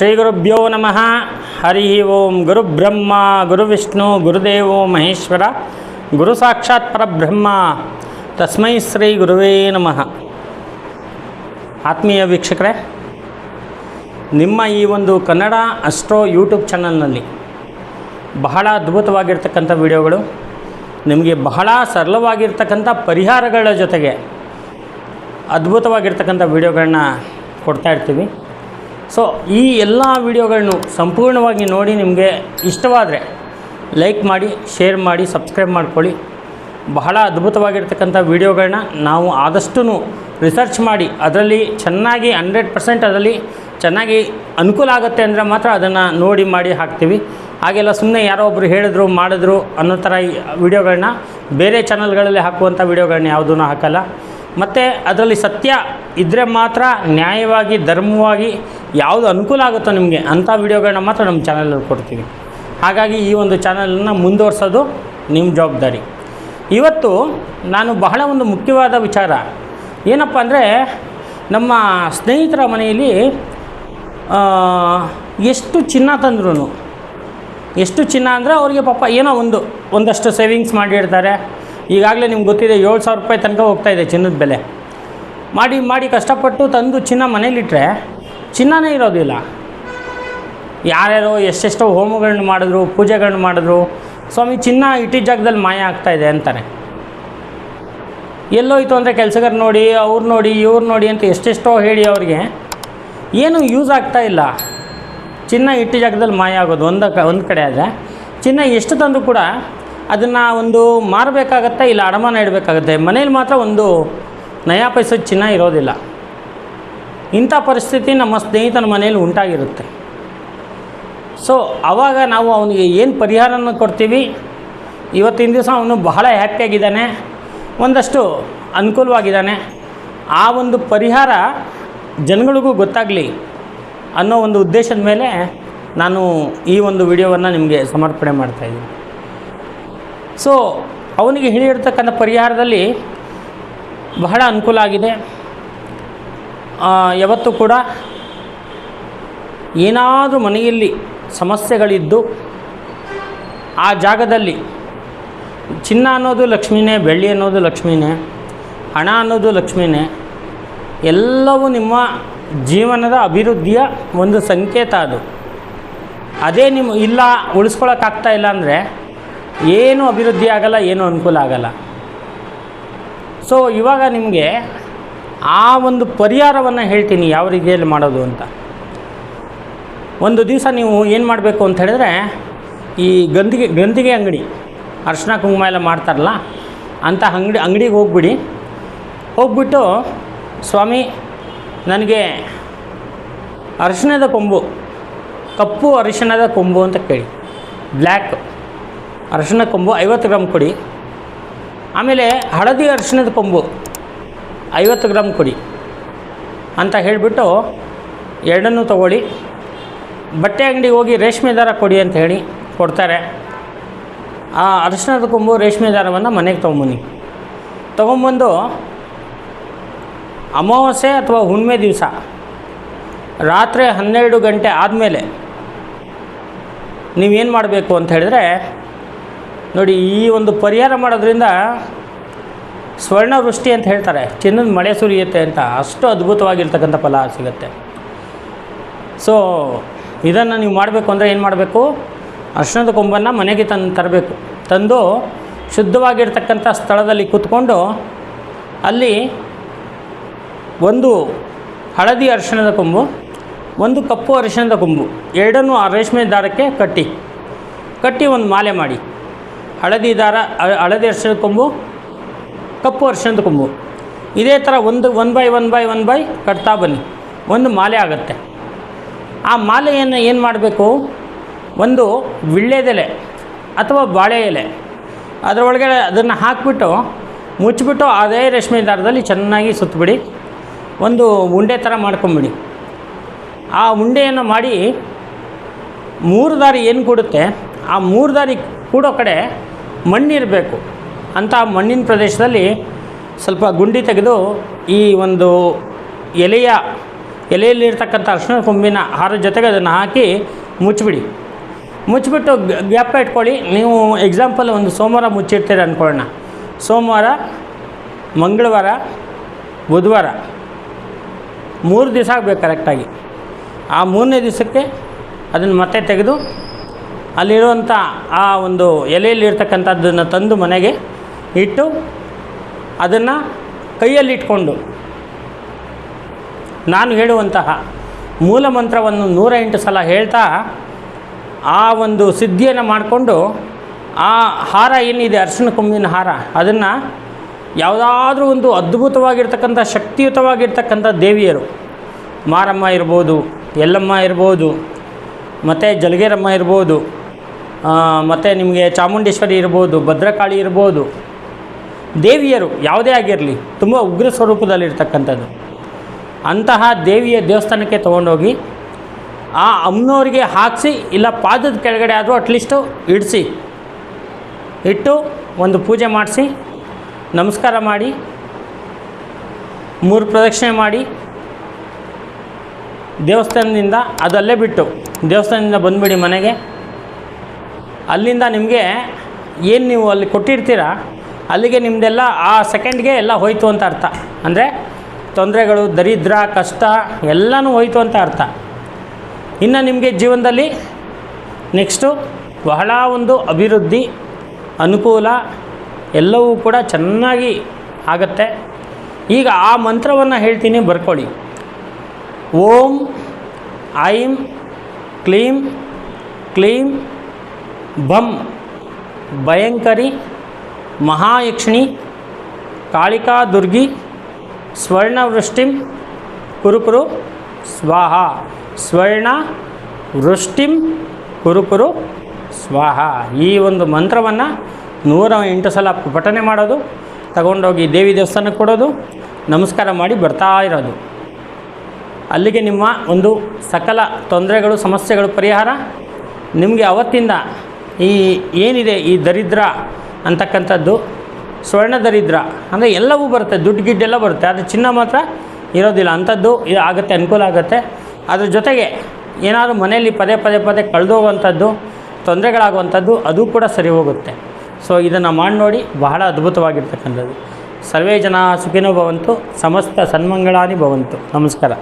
ಶ್ರೀ ಗುರುಭ್ಯೋ ನಮಃ. ಹರಿ ಓಂ ಗುರುಬ್ರಹ್ಮ ಗುರುವಿಷ್ಣು ಗುರುದೇವೋ ಮಹೇಶ್ವರ, ಗುರು ಸಾಕ್ಷಾತ್ ಪರಬ್ರಹ್ಮ. ತಸ್ಮೈ ಶ್ರೀ ಗುರುವೇ ನಮಃ. ಆತ್ಮೀಯ ವೀಕ್ಷಕರೇ, ನಿಮ್ಮ ಈ ಒಂದು ಕನ್ನಡ ಅಸ್ಟ್ರೋ ಯೂಟ್ಯೂಬ್ ಚಾನಲ್ನಲ್ಲಿ ಬಹಳ ಅದ್ಭುತವಾಗಿರ್ತಕ್ಕಂಥ ವಿಡಿಯೋಗಳು, ನಿಮಗೆ ಬಹಳ ಸರಳವಾಗಿರ್ತಕ್ಕಂಥ ಪರಿಹಾರಗಳ ಜೊತೆಗೆ ಅದ್ಭುತವಾಗಿರ್ತಕ್ಕಂಥ ವಿಡಿಯೋಗಳನ್ನ ಕೊಡ್ತಾ ಇರ್ತೀವಿ. ಸೊ ಈ ಎಲ್ಲ ವಿಡಿಯೋಗಳನ್ನು ಸಂಪೂರ್ಣವಾಗಿ ನೋಡಿ ನಿಮಗೆ ಇಷ್ಟವಾದರೆ ಲೈಕ್ ಮಾಡಿ ಶೇರ್ ಮಾಡಿ ಸಬ್ಸ್ಕ್ರೈಬ್ ಮಾಡ್ಕೊಳ್ಳಿ. ಬಹಳ ಅದ್ಭುತವಾಗಿರ್ತಕ್ಕಂಥ ವಿಡಿಯೋಗಳನ್ನ ನಾವು ಆದಷ್ಟು ರಿಸರ್ಚ್ ಮಾಡಿ, ಅದರಲ್ಲಿ ಚೆನ್ನಾಗಿ ಹಂಡ್ರೆಡ್ ಪರ್ಸೆಂಟ್ ಅದರಲ್ಲಿ ಚೆನ್ನಾಗಿ ಅನುಕೂಲ ಆಗುತ್ತೆ ಅಂದರೆ ಮಾತ್ರ ಅದನ್ನು ನೋಡಿ ಮಾಡಿ ಹಾಕ್ತೀವಿ. ಹಾಗೆಲ್ಲ ಸುಮ್ಮನೆ ಯಾರೋ ಒಬ್ಬರು ಹೇಳಿದ್ರು, ಮಾಡಿದ್ರು ಅನ್ನೋ ಥರ ಈ ವಿಡಿಯೋಗಳನ್ನ ಬೇರೆ ಚಾನಲ್ಗಳಲ್ಲಿ ಹಾಕುವಂಥ ವಿಡಿಯೋಗಳನ್ನ ಯಾವುದೂ ಹಾಕಲ್ಲ. ಮತ್ತು ಅದರಲ್ಲಿ ಸತ್ಯ ಇದ್ದರೆ ಮಾತ್ರ ನ್ಯಾಯವಾಗಿ, ಧರ್ಮವಾಗಿ ಯಾವುದು ಅನುಕೂಲ ಆಗುತ್ತೋ ನಿಮಗೆ ಅಂಥ ವಿಡಿಯೋಗಳನ್ನ ಮಾತ್ರ ನಮ್ಮ ಚಾನಲಲ್ಲಿ ಕೊಡ್ತೀವಿ. ಹಾಗಾಗಿ ಈ ಒಂದು ಚಾನಲನ್ನು ಮುಂದುವರ್ಸೋದು ನಿಮ್ಮ ಜವಾಬ್ದಾರಿ. ಇವತ್ತು ನಾನು ಬಹಳ ಒಂದು ಮುಖ್ಯವಾದ ವಿಚಾರ. ಏನಪ್ಪ ಅಂದರೆ ನಮ್ಮ ಸ್ನೇಹಿತರ ಮನೆಯಲ್ಲಿ ಎಷ್ಟು ಚಿನ್ನ ತಂದ್ರೂ ಎಷ್ಟು ಚಿನ್ನ ಅಂದರೆ ಅವರಿಗೆ ಪಾಪ ಏನೋ ಒಂದು, ಒಂದಷ್ಟು ಸೇವಿಂಗ್ಸ್ ಮಾಡಿರ್ತಾರೆ. ಈಗಾಗಲೇ ನಿಮ್ಗೆ ಗೊತ್ತಿದೆ ಏಳು ಸಾವಿರ ರೂಪಾಯಿ ತನಕ ಹೋಗ್ತಾ ಇದೆ ಚಿನ್ನದ ಬೆಲೆ. ಮಾಡಿ ಮಾಡಿ ಕಷ್ಟಪಟ್ಟು ತಂದು ಚಿನ್ನ ಮನೇಲಿಟ್ಟರೆ ಚಿನ್ನನೇ ಇರೋದಿಲ್ಲ. ಯಾರ್ಯಾರೋ ಎಷ್ಟೆಷ್ಟೋ ಹೋಮಗಳನ್ನ ಮಾಡಿದ್ರು, ಪೂಜೆಗಳನ್ನ ಮಾಡಿದ್ರು, ಸ್ವಾಮಿ ಚಿನ್ನ ಇಟ್ಟಿದ್ದ ಜಾಗದಲ್ಲಿ ಮಾಯ ಆಗ್ತಾ ಇದೆ ಅಂತಾರೆ. ಎಲ್ಲೋಯ್ತು ಅಂದರೆ ಕೆಲಸಗಾರ ನೋಡಿ, ಅವ್ರು ನೋಡಿ, ಇವ್ರು ನೋಡಿ ಅಂತ ಎಷ್ಟೆಷ್ಟೋ ಹೇಳಿ ಅವ್ರಿಗೆ ಏನು ಯೂಸ್ ಆಗ್ತಾ ಇಲ್ಲ. ಚಿನ್ನ ಇಟ್ಟಿ ಜಾಗದಲ್ಲಿ ಮಾಯ ಆಗೋದು ಒಂದು ಒಂದು ಕಡೆ ಆದರೆ ಚಿನ್ನ ಎಷ್ಟು ತಂದರೂ ಕೂಡ ಅದನ್ನು ಒಂದು ಮಾರಬೇಕಾಗತ್ತೆ ಇಲ್ಲ ಅಡಮಾನ ಇಡಬೇಕಾಗತ್ತೆ? ಮನೇಲಿ ಮಾತ್ರ ಒಂದು ನಯಾ ಪೈಸದ ಚಿನ್ನ ಇರೋದಿಲ್ಲ. ಇಂಥ ಪರಿಸ್ಥಿತಿ ನಮ್ಮ ಸ್ನೇಹಿತನ ಮನೆಯಲ್ಲಿ ಉಂಟಾಗಿರುತ್ತೆ. ಸೊ ಆವಾಗ ನಾವು ಅವನಿಗೆ ಏನು ಪರಿಹಾರನ ಕೊಡ್ತೀವಿ? ಇವತ್ತಿನ ದಿವಸ ಅವನು ಬಹಳ ಹ್ಯಾಪಿಯಾಗಿದ್ದಾನೆ ಒಂದಷ್ಟು ಅನುಕೂಲವಾಗಿದ್ದಾನೆ. ಆ ಒಂದು ಪರಿಹಾರ ಜನಗಳಿಗೂ ಗೊತ್ತಾಗಲಿ ಅನ್ನೋ ಒಂದು ಉದ್ದೇಶದ ಮೇಲೆ ನಾನು ಈ ಒಂದು ವಿಡಿಯೋವನ್ನು ನಿಮಗೆ ಸಮರ್ಪಣೆ ಮಾಡ್ತಾಯಿದ್ದೀನಿ ಸೊ ಅವನಿಗೆ ಹೇಳಿರ್ತಕ್ಕಂಥ ಪರಿಹಾರದಲ್ಲಿ ಬಹಳ ಅನುಕೂಲ ಆಗಿದೆ. ಯಾವತ್ತೂ ಕೂಡ ಏನಾದರೂ ಮನೆಯಲ್ಲಿ ಸಮಸ್ಯೆಗಳಿದ್ದು ಆ ಜಾಗದಲ್ಲಿ ಚಿನ್ನ ಅನ್ನೋದು ಲಕ್ಷ್ಮಿನೇ, ಬೆಳ್ಳಿ ಅನ್ನೋದು ಲಕ್ಷ್ಮಿನೇ, ಹಣ ಅನ್ನೋದು ಲಕ್ಷ್ಮಿನೇ, ಎಲ್ಲವೂ ನಿಮ್ಮ ಜೀವನದ ಅಭಿವೃದ್ಧಿಯ ಒಂದು ಸಂಕೇತ ಅದು. ಅದೇ ನಿಮ್ಮ ಇಲ್ಲ, ಉಳಿಸ್ಕೊಳಕ್ಕಾಗ್ತಾ ಇಲ್ಲ ಅಂದರೆ ಏನೂ ಅಭಿವೃದ್ಧಿ ಆಗಲ್ಲ, ಏನು ಅನುಕೂಲ ಆಗಲ್ಲ. ಸೊ ಇವಾಗ ನಿಮಗೆ ಆ ಒಂದು ಪರಿಹಾರವನ್ನು ಹೇಳ್ತೀನಿ, ಯಾವ ರೀತಿಯಲ್ಲಿ ಮಾಡೋದು ಅಂತ. ಒಂದು ದಿವಸ ನೀವು ಏನು ಮಾಡಬೇಕು ಅಂತ ಹೇಳಿದ್ರೆ, ಈ ಗಂದಿಗೆ ಗಂದಿಗೆ ಅಂಗಡಿ, ಅರ್ಶಿನ ಕುಂಕುಮ ಎಲ್ಲ ಮಾಡ್ತಾರಲ್ಲ ಅಂಥ ಅಂಗಡಿ, ಅಂಗಡಿಗೆ ಹೋಗ್ಬಿಡಿ. ಹೋಗ್ಬಿಟ್ಟು, ಸ್ವಾಮಿ, ನನಗೆ ಅರಿಶಿಣದ ಕೊಂಬು, ಕಪ್ಪು ಅರಿಶಿಣದ ಕೊಂಬು ಅಂತ ಕೇಳಿ. ಬ್ಲ್ಯಾಕ್ ಅರಿಶಿಣ ಕೊಂಬು ಐವತ್ತು ಗ್ರಾಮ್ ಕೊಡಿ. ಆಮೇಲೆ ಹಳದಿ ಅರಿಶಿಣದ ಕೊಂಬು ಐವತ್ತು ಗ್ರಾಮ್ ಕೊಡಿ. ಅಂತ ಹೇಳಿಬಿಟ್ಟು ಎರಡನ್ನೂ ತಗೊಳ್ಳಿ. ಬಟ್ಟೆ ಅಂಗಡಿಗೆ ಹೋಗಿ ರೇಷ್ಮೆ ದಾರ ಕೊಡಿ ಅಂತ ಹೇಳಿ ಕೊಡ್ತಾರೆ. ಆ ಅರಿಶಿಣದ ಕೊಂಬು ರೇಷ್ಮೆ ದಾರವನ್ನು ಮನೆಗೆ ತೊಗೊಂಬನ್ನಿ. ತೊಗೊಂಬಂದು ಅಮಾವಾಸ್ಯೆ ಅಥವಾ ಹುಣ್ಮೆ ದಿವಸ ರಾತ್ರಿ ಹನ್ನೆರಡು ಗಂಟೆ ಆದಮೇಲೆ ನೀವೇನು ಮಾಡಬೇಕು ಅಂತ ಹೇಳಿದ್ರೆ ನೋಡಿ, ಈ ಒಂದು ಪರಿಹಾರ ಮಾಡೋದ್ರಿಂದ ಸ್ವರ್ಣವೃಷ್ಟಿ ಅಂತ ಹೇಳ್ತಾರೆ. ಚಿನ್ನದ ಮಳೆ ಸುರಿಯುತ್ತೆ ಅಂತ ಅಷ್ಟು ಅದ್ಭುತವಾಗಿರ್ತಕ್ಕಂಥ ಫಲ ಸಿಗುತ್ತೆ. ಸೊ ಇದನ್ನು ನೀವು ಮಾಡಬೇಕು ಅಂದರೆ ಏನು ಮಾಡಬೇಕು? ಅರ್ಶನದ ಕೊಂಬನ್ನು ಮನೆಗೆ ತಂದು ತರಬೇಕು. ತಂದು ಶುದ್ಧವಾಗಿರ್ತಕ್ಕಂಥ ಸ್ಥಳದಲ್ಲಿ ಕೂತ್ಕೊಂಡು ಅಲ್ಲಿ ಒಂದು ಹಳದಿ ಅರಿಶಿಣದ ಕೊಂಬು, ಒಂದು ಕಪ್ಪು ಅರಿಶಿಣದ ಕೊಂಬು, ಎರಡನ್ನೂ ಆ ರೇಷ್ಮೆ ದಾರಕ್ಕೆ ಕಟ್ಟಿ. ಕಟ್ಟಿ ಒಂದು ಮಾಲೆ ಮಾಡಿ. ಹಳದಿ ದಾರ ಹಳದಿ ಅರ್ಶನದ ಕೊಂಬು, ಕಪ್ಪು ಅರ್ಶನದ ಕೊಂಬು. ಇದೇ ಥರ ಒಂದು one by one by one by ಕಟ್ತಾ ಬನ್ನಿ. ಒಂದು ಮಾಲೆ ಆಗುತ್ತೆ. ಆ ಮಾಲೆಯನ್ನು ಏನು ಮಾಡಬೇಕು? ಒಂದು ವಿಳ್ಳೆದೆಲೆ ಅಥವಾ ಬಾಳೆ ಎಲೆ. ಅದರೊಳಗೆ ಅದನ್ನು ಹಾಕಿಬಿಟ್ಟು, ಮುಚ್ಚಿಬಿಟ್ಟು ಅದೇ ರೇಷ್ಮೆ ದಾರದಲ್ಲಿ ಚೆನ್ನಾಗಿ ಸುತ್ತಬಿಡಿ ಒಂದು ಉಂಡೆ ಥರ ಮಾಡ್ಕೊಂಬಿಡಿ. ಆ ಉಂಡೆಯನ್ನು ಮಾಡಿ ಮೂರು ದಾರಿ ಏನು ಕೊಡುತ್ತೆ? ಆ ಮೂರು ದಾರಿ ಕೂಡೋ ಕಡೆ ಮಣ್ಣಿರಬೇಕು. ಅಂಥ ಮಣ್ಣಿನ ಪ್ರದೇಶದಲ್ಲಿ ಸ್ವಲ್ಪ ಗುಂಡಿ ತೆಗೆದು ಈ ಒಂದು ಎಲೆಯ ಎಲೆಯಲ್ಲಿರ್ತಕ್ಕಂಥ ಅರ್ಶಿನ ಕೊಂಬಿನ ಹಾರ ಜೊತೆಗೆ ಅದನ್ನು ಹಾಕಿ ಮುಚ್ಚಿಬಿಡಿ. ಮುಚ್ಚಿಬಿಟ್ಟು ಗ್ಯಾಪ್ ಇಟ್ಕೊಳ್ಳಿ. ನೀವು ಎಕ್ಸಾಂಪಲ್ ಒಂದು ಸೋಮವಾರ ಮುಚ್ಚಿರ್ತೀರ ಅಂದ್ಕೊಳ್ಳೋಣ ಸೋಮವಾರ, ಮಂಗಳವಾರ, ಬುಧವಾರ. ಮೂರು ದಿವಸ ಆಗಬೇಕು ಕರೆಕ್ಟಾಗಿ. ಆ ಮೂರನೇ ದಿವಸಕ್ಕೆ ಅದನ್ನು ಮತ್ತೆ ತೆಗೆದು ಅಲ್ಲಿರುವಂಥ ಆ ಒಂದು ಎಲೆಯಲ್ಲಿರ್ತಕ್ಕಂಥದ್ದನ್ನು ತಂದು ಮನೆಗೆ ಇಟ್ಟು ಅದನ್ನು ಕೈಯಲ್ಲಿಟ್ಕೊಂಡು ನಾನು ಹೇಳುವಂತಹ ಮೂಲ ಮಂತ್ರವನ್ನು ನೂರ ಎಂಟು ಸಲ ಹೇಳ್ತಾ ಆ ಒಂದು ಸಿದ್ಧಿಯನ್ನು ಮಾಡಿಕೊಂಡು ಆ ಹಾರ ಏನಿದೆ ಅರ್ಶಿಣ ಕೊಂಬಿನ ಹಾರ, ಅದನ್ನು ಯಾವುದಾದ್ರೂ ಒಂದು ಅದ್ಭುತವಾಗಿರ್ತಕ್ಕಂಥ, ಶಕ್ತಿಯುತವಾಗಿರ್ತಕ್ಕಂಥ ದೇವಿಯರು, ಮಾರಮ್ಮ ಇರ್ಬೋದು ಎಲ್ಲಮ್ಮ ಇರ್ಬೋದು, ಮತ್ತು ಜಲಗೇರಮ್ಮ ಇರ್ಬೋದು ಮತ್ತು ನಿಮಗೆ ಚಾಮುಂಡೇಶ್ವರಿ ಇರ್ಬೋದು, ಭದ್ರಕಾಳಿ ಇರ್ಬೋದು. ದೇವಿಯರು ಯಾವುದೇ ಆಗಿರಲಿ, ತುಂಬ ಉಗ್ರ ಸ್ವರೂಪದಲ್ಲಿರ್ತಕ್ಕಂಥದ್ದು. ಅಂತಹ ದೇವಿಯ ದೇವಸ್ಥಾನಕ್ಕೆ ತೊಗೊಂಡೋಗಿ ಆ ಅಮ್ಮನವರಿಗೆ ಹಾಕಿಸಿ, ಇಲ್ಲ ಪಾದದ ಕೆಳಗಡೆ ಆದರೂ ಅಟ್ಲೀಸ್ಟು ಇಡಿಸಿ. ಇಟ್ಟು ಒಂದು ಪೂಜೆ ಮಾಡಿಸಿ, ನಮಸ್ಕಾರ ಮಾಡಿ, ಮೂರು ಪ್ರದಕ್ಷಿಣೆ ಮಾಡಿ, ದೇವಸ್ಥಾನದಿಂದ ಅದಲ್ಲೇ ಬಿಟ್ಟು, ದೇವಸ್ಥಾನದಿಂದ ಬಂದುಬಿಡಿ ಮನೆಗೆ. ಅಲ್ಲಿಂದ ನಿಮಗೆ ಏನು ನೀವು ಅಲ್ಲಿ ಕೊಟ್ಟಿರ್ತೀರ, ಅಲ್ಲಿಗೆ ನಿಮ್ಮದೆಲ್ಲ ಆ ಸೆಕೆಂಡ್ಗೆ ಎಲ್ಲ ಹೋಯ್ತು ಅಂತ ಅರ್ಥ. ಅಂದರೆ ತೊಂದರೆಗಳು, ದರಿದ್ರ, ಕಷ್ಟ, ಎಲ್ಲನೂ ಹೋಯ್ತು ಅಂತ ಅರ್ಥ. ಇನ್ನು ನಿಮಗೆ ಜೀವನದಲ್ಲಿ ನೆಕ್ಸ್ಟು ಬಹಳ ಒಂದು ಅಭಿವೃದ್ಧಿ, ಅನುಕೂಲ ಎಲ್ಲವೂ ಕೂಡ ಚೆನ್ನಾಗಿ ಆಗತ್ತೆ. ಈಗ ಆ ಮಂತ್ರವನ್ನು ಹೇಳ್ತೀನಿ, ಬರ್ಕೊಳ್ಳಿ. ಓಂ, ಐಂ, ಕ್ಲೀಂ ಕ್ಲೀಂ ಭಂ ಭಯಂಕರಿ, ಮಹಾಯಕ್ಷಿಣಿ ಕಾಳಿಕಾ ದುರ್ಗಿ ಸ್ವರ್ಣವೃಷ್ಟಿಂ, ಕುರುಕುರು, ಸ್ವಾಹ. ಸ್ವರ್ಣ, ವೃಷ್ಟಿಂ, ಕುರುಕುರು, ಸ್ವಾಹ. ಈ ಒಂದು ಮಂತ್ರವನ್ನು ನೂರ ಎಂಟು ಸಲ ಪಠನೆ ಮಾಡೋದು, ತಗೊಂಡೋಗಿ ದೇವಿ ದೇವಸ್ಥಾನಕ್ಕೆ ಕೊಡೋದು, ನಮಸ್ಕಾರ ಮಾಡಿ ಬರ್ತಾ ಇರೋದು. ಅಲ್ಲಿಗೆ ನಿಮ್ಮ ಒಂದು ಸಕಲ ತೊಂದರೆಗಳು, ಸಮಸ್ಯೆಗಳು, ಪರಿಹಾರ ನಿಮಗೆ ಅವತ್ತಿಂದ ಈ ಏನಿದೆ ಈ ದರಿದ್ರ ಅಂತಕ್ಕಂಥದ್ದು, ಸ್ವರ್ಣ ದರಿದ್ರ, ಅಂದರೆ ಎಲ್ಲವೂ ಬರುತ್ತೆ, ದುಡ್ಡು ಗಿಡ್ಡೆಲ್ಲ ಬರುತ್ತೆ, ಆದರೆ ಚಿನ್ನ ಮಾತ್ರ ಇರೋದಿಲ್ಲ. ಅಂಥದ್ದು ಇದು ಆಗುತ್ತೆ, ಅನುಕೂಲ ಆಗುತ್ತೆ. ಅದ್ರ ಜೊತೆಗೆ ಏನಾದರೂ ಮನೆಯಲ್ಲಿ ಪದೇ ಪದೇ ಪದೇ ಕಳೆದೋಗುವಂಥದ್ದು, ತೊಂದರೆಗಳಾಗುವಂಥದ್ದು, ಅದು ಕೂಡ ಸರಿ ಹೋಗುತ್ತೆ. ಸೊ ಇದನ್ನು ಮಾಡಿ ನೋಡಿ, ಬಹಳ ಅದ್ಭುತವಾಗಿರ್ತಕ್ಕಂಥದ್ದು. ಸರ್ವೇ ಜನ ಸುಖಿನೋ ಭವಂತು, ಸಮಸ್ತ ಸನ್ಮಂಗಳಾನಿ ಭವಂತು. ನಮಸ್ಕಾರ.